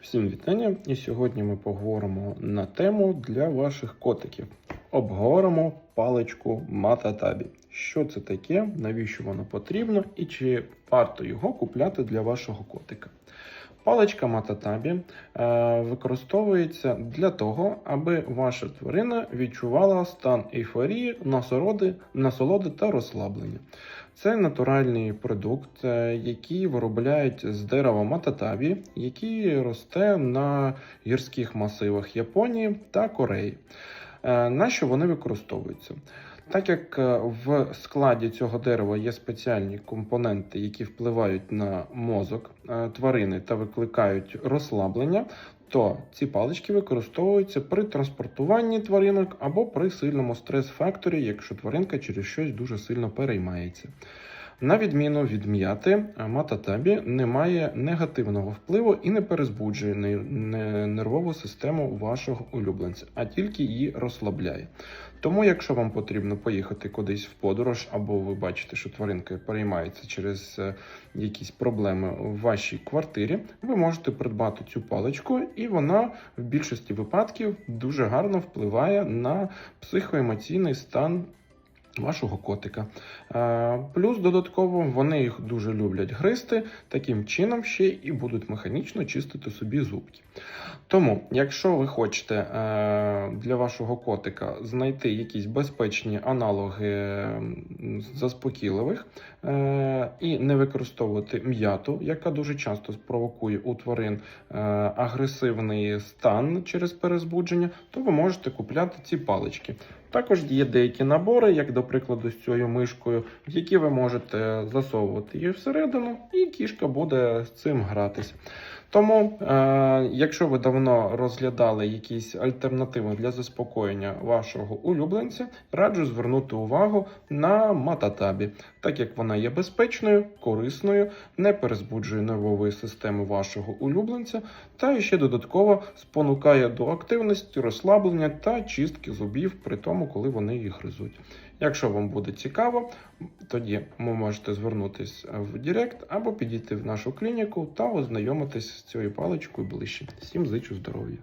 Всім вітання! І сьогодні ми поговоримо на тему для ваших котиків. Обговоримо паличку Мататабі. Що це таке, навіщо воно потрібно і чи варто його купляти для вашого котика. Паличка Мататабі е, використовується для того, аби ваша тварина відчувала стан ейфорії, насолоди, насолоди та розслаблення. Це натуральний продукт, е, який виробляють з дерева мататабі, який росте на гірських масивах Японії та Кореї. Е, На що вони використовуються? Так як е, в складі цього дерева є спеціальні компоненти, які впливають на мозок е, тварини та викликають розслаблення, то ці палички використовуються при транспортуванні тваринок або при сильному стрес-факторі, якщо тваринка через щось дуже сильно переймається. На відміну від м'яти, мататабі не має негативного впливу і не перезбуджує не- не- нервову систему вашого улюбленця, а тільки її розслабляє. Тому, якщо вам потрібно поїхати кудись в подорож, або ви бачите, що тваринка переймається через е, якісь проблеми в вашій квартирі, ви можете придбати цю паличку, і вона в більшості випадків дуже гарно впливає на психоемоційний стан. Вашого котика. Е, Плюс додатково вони їх дуже люблять гризти, таким чином ще і будуть механічно чистити собі зубки. Тому, якщо ви хочете е, для вашого котика знайти якісь безпечні аналоги заспокійливих е, і не використовувати м'яту, яка дуже часто спровокує у тварин агресивний стан через перезбудження, то ви можете купляти ці палички. Також є деякі набори, як до прикладу з цією мишкою, в які ви можете засовувати її всередину, і кішка буде з цим гратися. Тому, е, якщо ви давно розглядали якісь альтернативи для заспокоєння вашого улюбленця, раджу звернути увагу на мататабі, так як вона є безпечною, корисною, не перезбуджує нервової системи вашого улюбленця, та ще додатково спонукає до активності, розслаблення та чистки зубів при тому, коли вони їх гризуть. Якщо вам буде цікаво, тоді ви можете звернутися в Директ або підійти в нашу клініку та ознайомитись цією паличкою ближче. Всім зичу здоров'я!